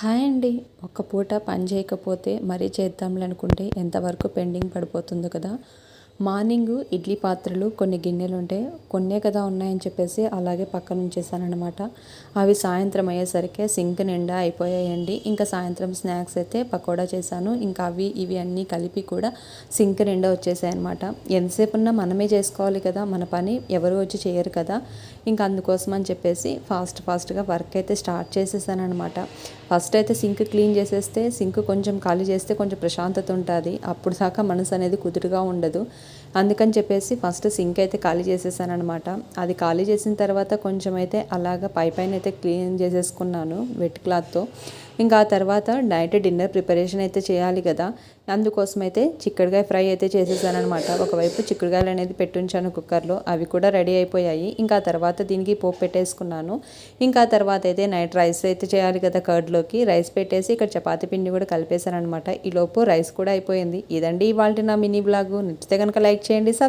Hi అండి. ఒక్క పూట పని చేయకపోతే మరీ చేద్దాంలే అనుకుంటే ఎంతవరకు పెండింగ్ పడిపోతుందో కదా. మార్నింగ్ ఇడ్లీ పాత్రలు కొన్ని గిన్నెలు ఉంటే కొన్నే కదా ఉన్నాయని చెప్పేసి అలాగే పక్కన ఉంచేసానమాట అవి సాయంత్రం అయ్యేసరికి సింక్ నిండా అయిపోయాయండి. ఇంకా సాయంత్రం స్నాక్స్ అయితే పకోడా చేశాను. ఇంకా అవి ఇవి అన్నీ కలిపి కూడా సింక్ నిండా వచ్చేసాయి అనమాట ఎంతసేపు ఉన్నా మనమే చేసుకోవాలి కదా మన పని ఎవరు వచ్చి చేయరు కదా. ఇంకా అందుకోసం అని చెప్పేసి ఫాస్ట్ ఫాస్ట్గా వర్క్ అయితే స్టార్ట్ చేసేసాను అనమాట ఫస్ట్ అయితే సింక్ క్లీన్ చేసేస్తే సింక్ కొంచెం ఖాళీ చేస్తే కొంచెం ప్రశాంతత ఉంటుంది. అప్పుడు దాకా మనసు అనేది కుదురుగా ఉండదు. అందుకని చెప్పేసి ఫస్ట్ సింక్ అయితే ఖాళీ చేసేసాను అనమాట అది ఖాళీ చేసిన తర్వాత కొంచెం అయితే అలాగ పై పైన అయితే క్లీన్ చేసేసుకున్నాను వెట్ క్లాత్తో. ఇంకా ఆ తర్వాత నైట్ డిన్నర్ ప్రిపరేషన్ అయితే చేయాలి కదా. అందుకోసం అయితే చిక్కుడుకాయ ఫ్రై అయితే చేసేసానమాట ఒకవైపు చిక్కుడుకాయలు అనేది పెట్టుంచాను కుక్కర్లో. అవి కూడా రెడీ అయిపోయాయి. ఇంకా తర్వాత దీనికి పోపు పెట్టేసుకున్నాను. ఇంకా తర్వాత అయితే నైట్ రైస్ అయితే చేయాలి కదా కర్డ్లోకి. రైస్ పెట్టేసి ఇక్కడ చపాతి పిండి కూడా కలిపేశానమాట ఈలోపు రైస్ కూడా అయిపోయింది. ఇదండి ఇవాళ నా మినీ బ్లాగు. నచ్చితే కనుక లైక్ చేయండి సబ్స్క్రైబ్